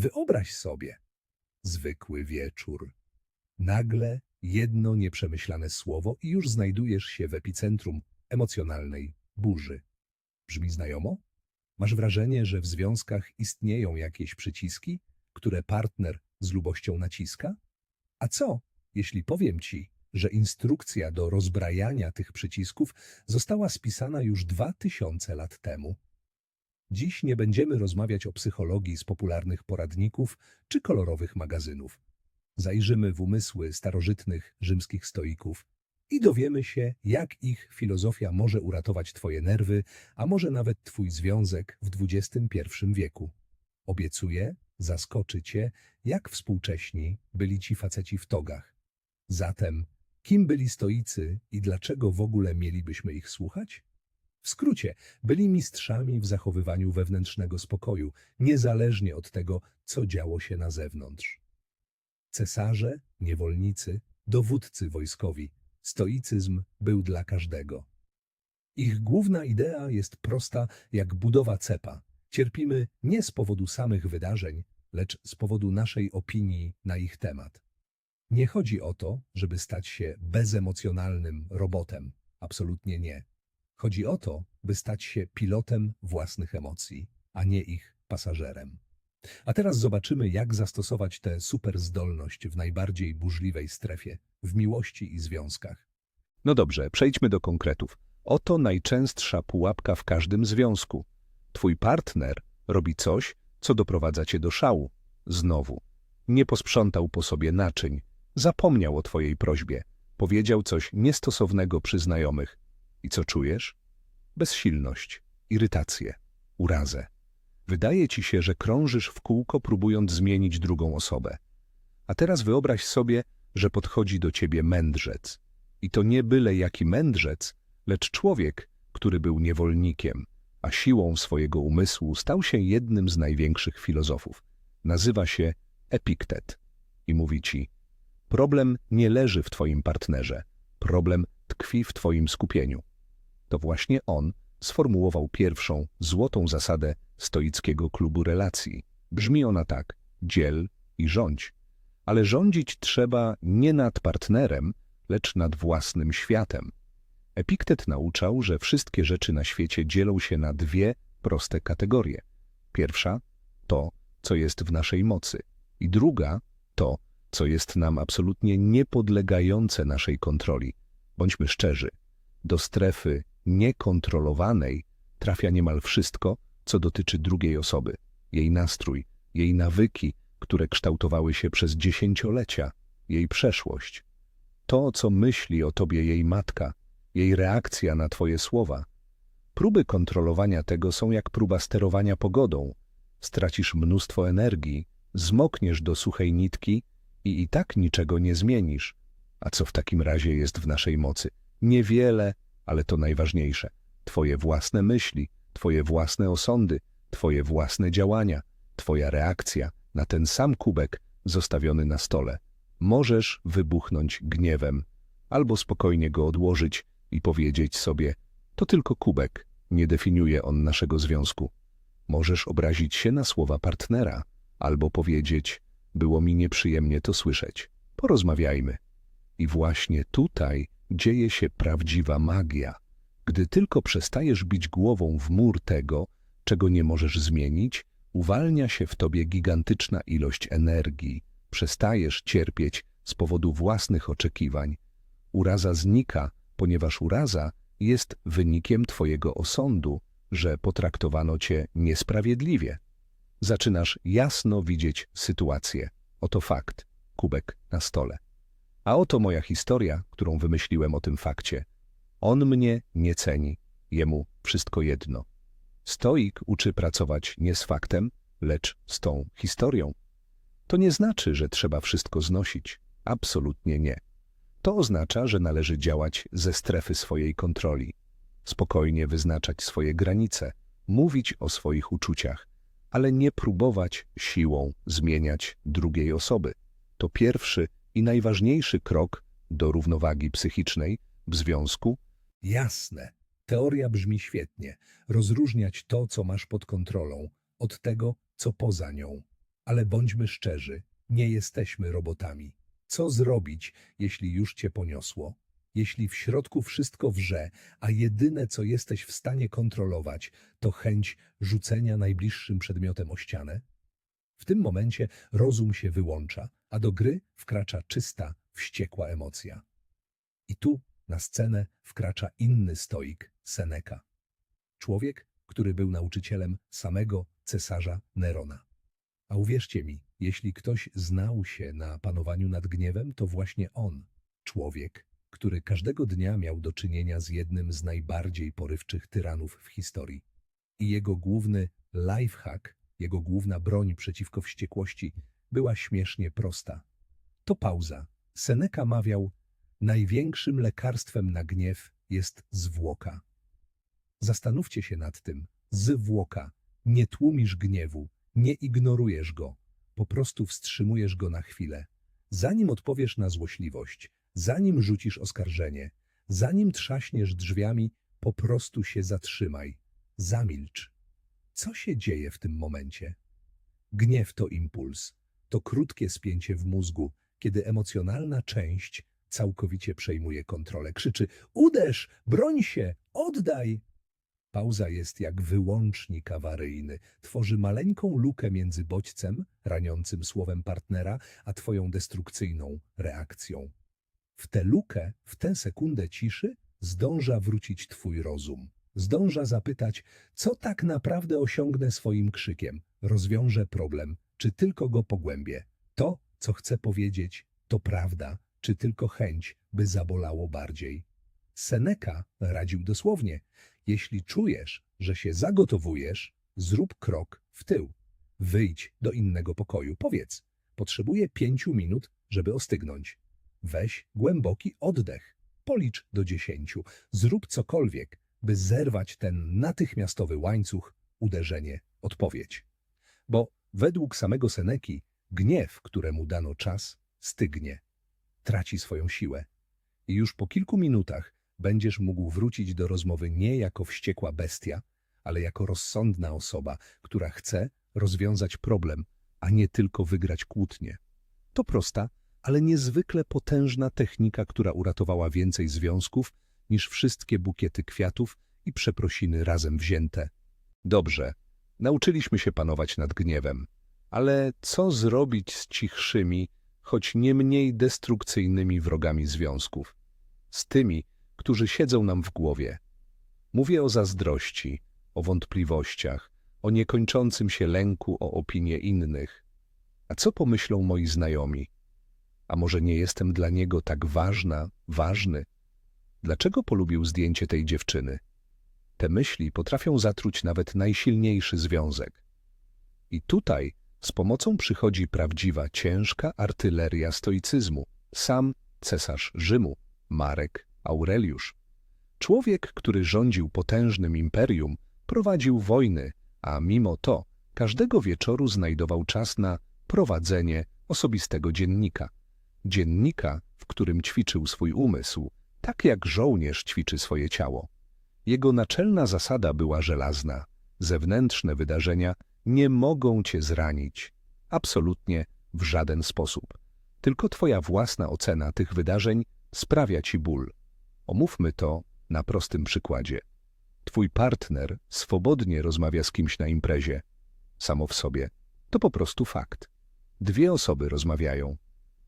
Wyobraź sobie zwykły wieczór. Nagle jedno nieprzemyślane słowo i już znajdujesz się w epicentrum emocjonalnej burzy. Brzmi znajomo? Masz wrażenie, że w związkach istnieją jakieś przyciski, które partner z lubością naciska? A co, jeśli powiem ci, że instrukcja do rozbrajania tych przycisków została spisana już dwa tysiące lat temu? Dziś nie będziemy rozmawiać o psychologii z popularnych poradników czy kolorowych magazynów. Zajrzymy w umysły starożytnych rzymskich stoików i dowiemy się, jak ich filozofia może uratować Twoje nerwy, a może nawet Twój związek w XXI wieku. Obiecuję, zaskoczy Cię, jak współcześni byli ci faceci w togach. Zatem, kim byli stoicy i dlaczego w ogóle mielibyśmy ich słuchać? W skrócie, byli mistrzami w zachowywaniu wewnętrznego spokoju, niezależnie od tego, co działo się na zewnątrz. Cesarze, niewolnicy, dowódcy wojskowi, stoicyzm był dla każdego. Ich główna idea jest prosta jak budowa cepa. Cierpimy nie z powodu samych wydarzeń, lecz z powodu naszej opinii na ich temat. Nie chodzi o to, żeby stać się bezemocjonalnym robotem. Absolutnie nie. Chodzi o to, by stać się pilotem własnych emocji, a nie ich pasażerem. A teraz zobaczymy, jak zastosować tę superzdolność w najbardziej burzliwej strefie, w miłości i związkach. No dobrze, przejdźmy do konkretów. Oto najczęstsza pułapka w każdym związku. Twój partner robi coś, co doprowadza cię do szału. Znowu. Nie posprzątał po sobie naczyń. Zapomniał o twojej prośbie. Powiedział coś niestosownego przy znajomych. I co czujesz? Bezsilność, irytację, urazę. Wydaje ci się, że krążysz w kółko, próbując zmienić drugą osobę. A teraz wyobraź sobie, że podchodzi do ciebie mędrzec. I to nie byle jaki mędrzec, lecz człowiek, który był niewolnikiem, a siłą swojego umysłu stał się jednym z największych filozofów. Nazywa się Epiktet i mówi ci: Problem nie leży w twoim partnerze, problem tkwi w twoim skupieniu. To właśnie on sformułował pierwszą, złotą zasadę stoickiego klubu relacji. Brzmi ona tak: dziel i rządź. Ale rządzić trzeba nie nad partnerem, lecz nad własnym światem. Epiktet nauczał, że wszystkie rzeczy na świecie dzielą się na dwie proste kategorie. Pierwsza to, co jest w naszej mocy, i druga to, co jest nam absolutnie niepodlegające naszej kontroli. Bądźmy szczerzy, do strefy niekontrolowanej trafia niemal wszystko, co dotyczy drugiej osoby, jej nastrój, jej nawyki, które kształtowały się przez dziesięciolecia, jej przeszłość. To, co myśli o tobie jej matka, jej reakcja na twoje słowa. Próby kontrolowania tego są jak próba sterowania pogodą. Stracisz mnóstwo energii, zmokniesz do suchej nitki i i tak niczego nie zmienisz. A co w takim razie jest w naszej mocy? Niewiele, ale to najważniejsze. Twoje własne myśli, twoje własne osądy, twoje własne działania, twoja reakcja na ten sam kubek zostawiony na stole. Możesz wybuchnąć gniewem, albo spokojnie go odłożyć i powiedzieć sobie, to tylko kubek, nie definiuje on naszego związku. Możesz obrazić się na słowa partnera, albo powiedzieć, było mi nieprzyjemnie to słyszeć. Porozmawiajmy. I właśnie tutaj dzieje się prawdziwa magia. Gdy tylko przestajesz bić głową w mur tego, czego nie możesz zmienić, uwalnia się w tobie gigantyczna ilość energii. Przestajesz cierpieć z powodu własnych oczekiwań. Uraza znika, ponieważ uraza jest wynikiem twojego osądu, że potraktowano cię niesprawiedliwie. Zaczynasz jasno widzieć sytuację. Oto fakt, kubek na stole. A oto moja historia, którą wymyśliłem o tym fakcie. On mnie nie ceni, jemu wszystko jedno. Stoik uczy pracować nie z faktem, lecz z tą historią. To nie znaczy, że trzeba wszystko znosić. Absolutnie nie. To oznacza, że należy działać ze strefy swojej kontroli, spokojnie wyznaczać swoje granice, mówić o swoich uczuciach, ale nie próbować siłą zmieniać drugiej osoby. To pierwszy i najważniejszy krok do równowagi psychicznej w związku Jasne, teoria brzmi świetnie. Rozróżniać to, co masz pod kontrolą, od tego, co poza nią. Ale bądźmy szczerzy, nie jesteśmy robotami. Co zrobić, jeśli już cię poniosło? Jeśli w środku wszystko wrze, a jedyne, co jesteś w stanie kontrolować, to chęć rzucenia najbliższym przedmiotem o ścianę? W tym momencie rozum się wyłącza, a do gry wkracza czysta, wściekła emocja. I tu na scenę wkracza inny stoik, Seneca. Człowiek, który był nauczycielem samego cesarza Nerona. A uwierzcie mi, jeśli ktoś znał się na panowaniu nad gniewem, to właśnie on, człowiek, który każdego dnia miał do czynienia z jednym z najbardziej porywczych tyranów w historii. I jego główny lifehack, jego główna broń przeciwko wściekłości była śmiesznie prosta. To pauza. Seneca mawiał, największym lekarstwem na gniew jest zwłoka. Zastanówcie się nad tym. Zwłoka. Nie tłumisz gniewu, nie ignorujesz go, po prostu wstrzymujesz go na chwilę. Zanim odpowiesz na złośliwość, zanim rzucisz oskarżenie, zanim trzaśniesz drzwiami, po prostu się zatrzymaj. Zamilcz. Co się dzieje w tym momencie? Gniew to impuls, to krótkie spięcie w mózgu, kiedy emocjonalna część całkowicie przejmuje kontrolę. Krzyczy: Uderz, broń się, oddaj! Pauza jest jak wyłącznik awaryjny. Tworzy maleńką lukę między bodźcem, raniącym słowem partnera, a twoją destrukcyjną reakcją. W tę lukę, w tę sekundę ciszy, zdąża wrócić twój rozum. Zdąża zapytać, co tak naprawdę osiągnę swoim krzykiem. Rozwiążę problem, czy tylko go pogłębię. To, co chcę powiedzieć, to prawda, czy tylko chęć, by zabolało bardziej. Seneca radził dosłownie, jeśli czujesz, że się zagotowujesz, zrób krok w tył. Wyjdź do innego pokoju. Powiedz, potrzebuję pięciu minut, żeby ostygnąć. Weź głęboki oddech. Policz do dziesięciu. Zrób cokolwiek, by zerwać ten natychmiastowy łańcuch, uderzenie, odpowiedź. Bo według samego Seneki, gniew, któremu dano czas, stygnie. Traci swoją siłę. I już po kilku minutach będziesz mógł wrócić do rozmowy nie jako wściekła bestia, ale jako rozsądna osoba, która chce rozwiązać problem, a nie tylko wygrać kłótnię. To prosta, ale niezwykle potężna technika, która uratowała więcej związków niż wszystkie bukiety kwiatów i przeprosiny razem wzięte. Dobrze, nauczyliśmy się panować nad gniewem, ale co zrobić z cichszymi, choć nie mniej destrukcyjnymi wrogami związków? Z tymi, którzy siedzą nam w głowie. Mówię o zazdrości, o wątpliwościach, o niekończącym się lęku o opinię innych. A co pomyślą moi znajomi? A może nie jestem dla niego tak ważna, ważny? Dlaczego polubił zdjęcie tej dziewczyny? Te myśli potrafią zatruć nawet najsilniejszy związek. I tutaj z pomocą przychodzi prawdziwa, ciężka artyleria stoicyzmu. Sam cesarz Rzymu, Marek Aureliusz. Człowiek, który rządził potężnym imperium, prowadził wojny, a mimo to każdego wieczoru znajdował czas na prowadzenie osobistego dziennika. Dziennika, w którym ćwiczył swój umysł, tak jak żołnierz ćwiczy swoje ciało. Jego naczelna zasada była żelazna. Zewnętrzne wydarzenia nie mogą cię zranić. Absolutnie w żaden sposób. Tylko twoja własna ocena tych wydarzeń sprawia ci ból. Omówmy to na prostym przykładzie. Twój partner swobodnie rozmawia z kimś na imprezie. Samo w sobie to po prostu fakt. Dwie osoby rozmawiają,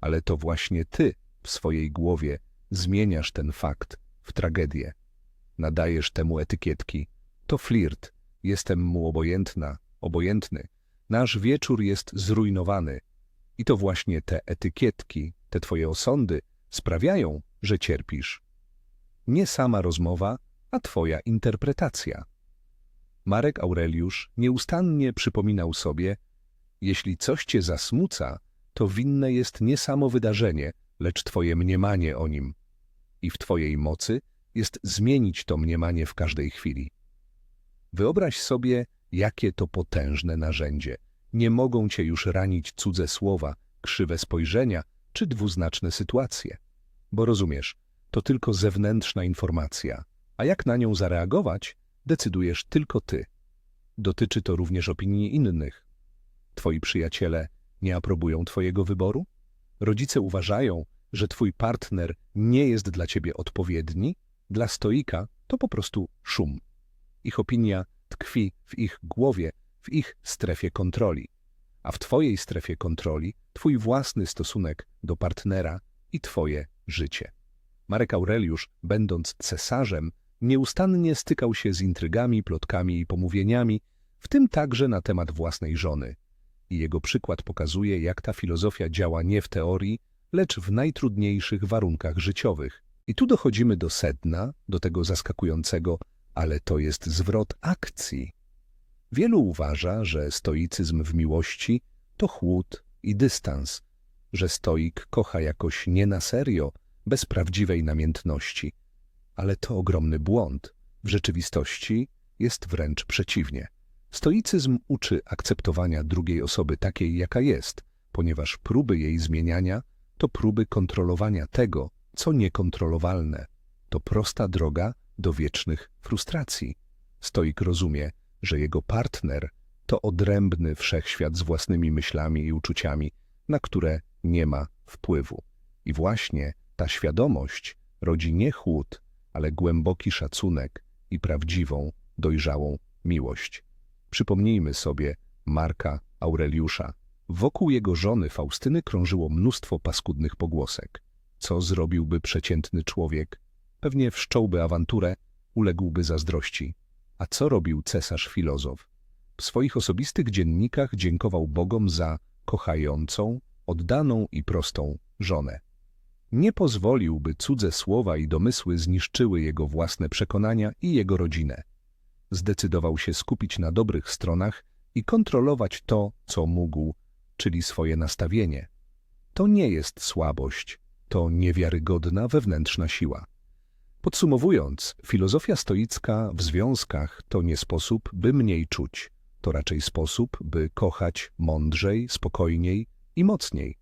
ale to właśnie ty w swojej głowie zmieniasz ten fakt w tragedię. Nadajesz temu etykietki. To flirt. Jestem mu obojętna, obojętny. Nasz wieczór jest zrujnowany. I to właśnie te etykietki, te twoje osądy sprawiają, że cierpisz. Nie sama rozmowa, a twoja interpretacja. Marek Aureliusz nieustannie przypominał sobie, jeśli coś cię zasmuca, to winne jest nie samo wydarzenie, lecz twoje mniemanie o nim. I w twojej mocy jest zmienić to mniemanie w każdej chwili. Wyobraź sobie, jakie to potężne narzędzie. Nie mogą cię już ranić cudze słowa, krzywe spojrzenia czy dwuznaczne sytuacje. Bo rozumiesz, to tylko zewnętrzna informacja, a jak na nią zareagować, decydujesz tylko ty. Dotyczy to również opinii innych. Twoi przyjaciele nie aprobują Twojego wyboru? Rodzice uważają, że Twój partner nie jest dla Ciebie odpowiedni? Dla stoika to po prostu szum. Ich opinia tkwi w ich głowie, w ich strefie kontroli. A w Twojej strefie kontroli Twój własny stosunek do partnera i Twoje życie. Marek Aureliusz, będąc cesarzem, nieustannie stykał się z intrygami, plotkami i pomówieniami, w tym także na temat własnej żony. I jego przykład pokazuje, jak ta filozofia działa nie w teorii, lecz w najtrudniejszych warunkach życiowych. I tu dochodzimy do sedna, do tego zaskakującego, ale to jest zwrot akcji. Wielu uważa, że stoicyzm w miłości to chłód i dystans, że stoik kocha jakoś nie na serio, bez prawdziwej namiętności. Ale to ogromny błąd. W rzeczywistości jest wręcz przeciwnie. Stoicyzm uczy akceptowania drugiej osoby takiej, jaka jest, ponieważ próby jej zmieniania to próby kontrolowania tego, co niekontrolowalne. To prosta droga do wiecznych frustracji. Stoik rozumie, że jego partner to odrębny wszechświat z własnymi myślami i uczuciami, na które nie ma wpływu. I właśnie ta świadomość rodzi nie chłód, ale głęboki szacunek i prawdziwą, dojrzałą miłość. Przypomnijmy sobie Marka Aureliusza. Wokół jego żony Faustyny krążyło mnóstwo paskudnych pogłosek. Co zrobiłby przeciętny człowiek? Pewnie wszcząłby awanturę, uległby zazdrości. A co robił cesarz filozof? W swoich osobistych dziennikach dziękował Bogom za kochającą, oddaną i prostą żonę. Nie pozwolił, by cudze słowa i domysły zniszczyły jego własne przekonania i jego rodzinę. Zdecydował się skupić na dobrych stronach i kontrolować to, co mógł, czyli swoje nastawienie. To nie jest słabość, to niewiarygodna wewnętrzna siła. Podsumowując, filozofia stoicka w związkach to nie sposób, by mniej czuć, to raczej sposób, by kochać mądrzej, spokojniej i mocniej.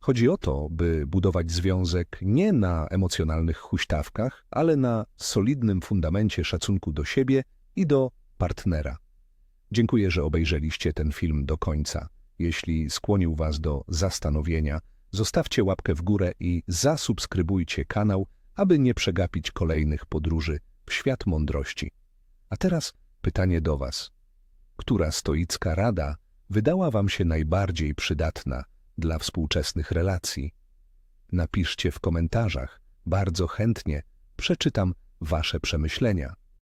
Chodzi o to, by budować związek nie na emocjonalnych huśtawkach, ale na solidnym fundamencie szacunku do siebie i do partnera. Dziękuję, że obejrzeliście ten film do końca. Jeśli skłonił Was do zastanowienia, zostawcie łapkę w górę i zasubskrybujcie kanał, aby nie przegapić kolejnych podróży w świat mądrości. A teraz pytanie do Was. Która stoicka rada wydała Wam się najbardziej przydatna dla współczesnych relacji? Napiszcie w komentarzach. Bardzo chętnie przeczytam Wasze przemyślenia.